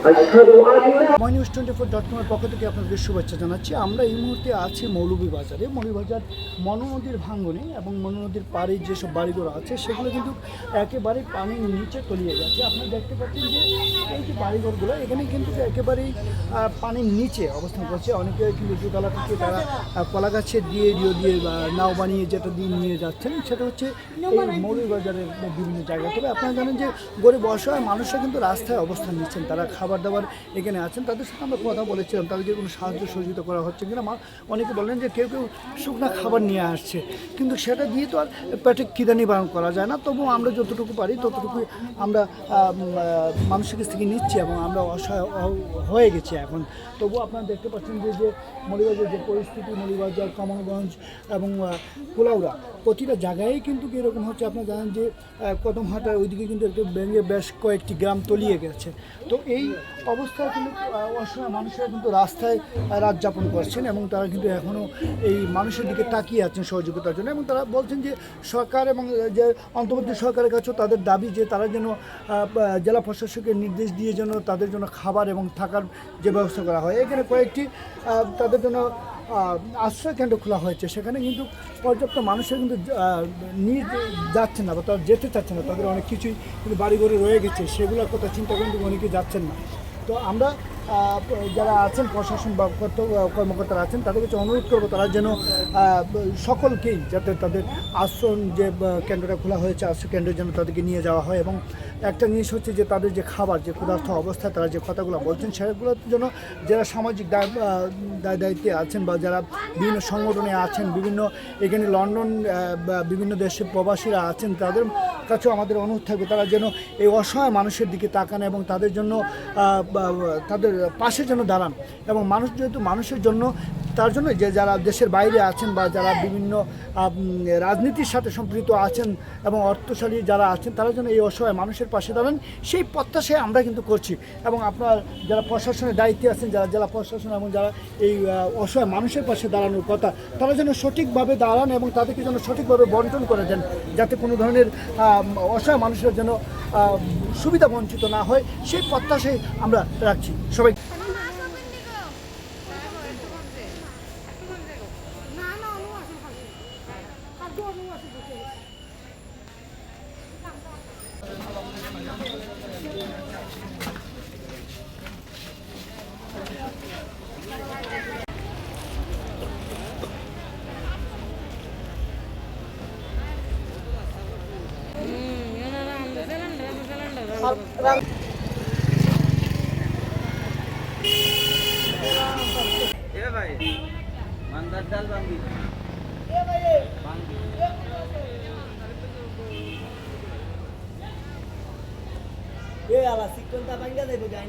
My news twenty পক্ষ থেকে আপনাদের শুভেচ্ছা জানাচ্ছি। আমরা এই মুহূর্তে আছি মৌলভীবাজারে। মৌলভীবাজার মনোনদীর ভাঙ্গনে এবং মনোনদীর পাড়ে যেসব বাড়িগুলো আছে, সেগুলো কিন্তু একেবারে পানির নিচে তলিয়ে গেছে। আপনারা দেখতে পাচ্ছেন যে এই যে বাড়িঘরগুলো এখানে কিন্তু একেবারেই পানির নিচে অবস্থান করছে। অনেকে কিন্তু জুতলা থেকে তারা কলা গাছে দিয়ে দিয়ে দিয়ে নাও বানিয়ে যেটা দিয়ে নিয়ে যাচ্ছেন, সেটা হচ্ছে এই মৌলভীবাজারের বিভিন্ন জায়গা। তবে আপনারা জানেন যে গরিব অসহায় মানুষরা কিন্তু রাস্তায় অবস্থান নিচ্ছেন। তারা খাবার দাবার এখানে আছেন, তাদের সাথে আমরা কথা বলেছিলাম, তাদেরকে কোনো সাহায্য সহযোগিতা করা হচ্ছে কিনা, মা অনেকে বলেন যে কেউ কেউ শুকনো খাবার নিয়ে আসছে, কিন্তু সেটা দিয়ে তো আর পেটে খিদা নিবারণ করা যায় না তবু আমরা যতটুকু পারি ততটুকু আমরা মানুষের কাছ থেকে নিচ্ছি এবং আমরা অসহায় হয়ে গেছি এখন। তবু আপনারা দেখতে পাচ্ছেন যে যে মলিবাজার, যে পরিস্থিতি মলিবাজার, কমলগঞ্জ এবং কুলাউড়া প্রতিটা জায়গায় কিন্তু এরকম হচ্ছে, আপনারা জানেন যে কদমহাটার ওইদিকে কিন্তু একটু ভেঙে বেশ কয়েকটি গ্রাম তলিয়ে গেছে। তো এই অবস্থায় কিন্তু অসহায় মানুষেরা কিন্তু রাস্তায় রাত যাপন করছেন এবং তারা কিন্তু এখনও এই মানুষের দিকে তাকিয়ে আছেন সহযোগিতার জন্য এবং তারা বলছেন যে সরকার এবং যে অন্তর্বর্তী সরকারের কাছেও তাদের দাবি যে তারা যেন জেলা প্রশাসকের নির্দেশ দিয়ে যেন তাদের জন্য খাবার এবং থাকার যে ব্যবস্থা করা হয়। এখানে কয়েকটি তাদের জন্য আহ, আশ্রয় কেন্দ্র খোলা হয়েছে সেখানে কিন্তু পর্যাপ্ত মানুষের কিন্তু নিয়ে যাচ্ছে না বা তারা যেতে চাচ্ছে না তাদের অনেক কিছুই কিন্তু বাড়িঘরে রয়ে গেছে সেগুলোর কথা চিন্তা কিন্তু অনেকে যাচ্ছেন না। তো আমরা যারা আছেন, প্রশাসন বা কর্ত- কর্মকর্তারা আছেন তাদের কাছে অনুরোধ করব, তারা যেন সকলকেই যাতে তাদের আশ্রম যে কেন্দ্রটা খোলা হয়েছে আশ্রয় কেন্দ্রের জন্য তাদেরকে নিয়ে যাওয়া হয় এবং একটা জিনিস হচ্ছে যে, তাদের যে খাবার, যে ক্ষুধার্থ অবস্থায় তারা যে কথাগুলো বলছেন সেগুলোর জন্য যারা সামাজিক দায় দায়, দায়িত্বে আছেন বা যারা বিভিন্ন সংগঠনে আছেন, বিভিন্ন এখানে লন্ডন বিভিন্ন দেশে প্রবাসীরা আছেন, তাদের কাছেও আমাদের অনুরোধ থাকবে, তারা যেন এই অসহায় মানুষের দিকে তাকান এবং তাদের জন্য তাদের পাশে যেন দাঁড়ান। এবং মানুষ যেহেতু মানুষের জন্য তার জন্য যে যারা দেশের বাইরে আছেন বা যারা বিভিন্ন রাজনীতির সাথে সম্পৃক্ত আছেন এবং অর্থশালী যারা আছেন, তারা যেন এই অসহায় মানুষের পাশে দাঁড়ান। সেই প্রত্যাশায় আমরা কিন্তু করছি। এবং আপনার যারা প্রশাসনের দায়িত্বে আছেন, যারা জেলা প্রশাসন এবং যারা এই অসহায় মানুষের পাশে দাঁড়ানোর কথা, তারা যেন সঠিকভাবে দাঁড়ান এবং তাদেরকে যেন সঠিকভাবে বন্টন করে দেন, যাতে কোনো ধরনের অসহায় মানুষের যেন সুবিধা বঞ্চিত না হয়। সেই প্রত্যাশাই আমরা রাখছি। সবাই না না অনু আছে খালি খাদ্য অনু আছে বসে এ ভাই মান্দার ডাল বাঙ্গি বাঙ্গি এ আলা সিকন তা ভাঙ্গা দেবো যাই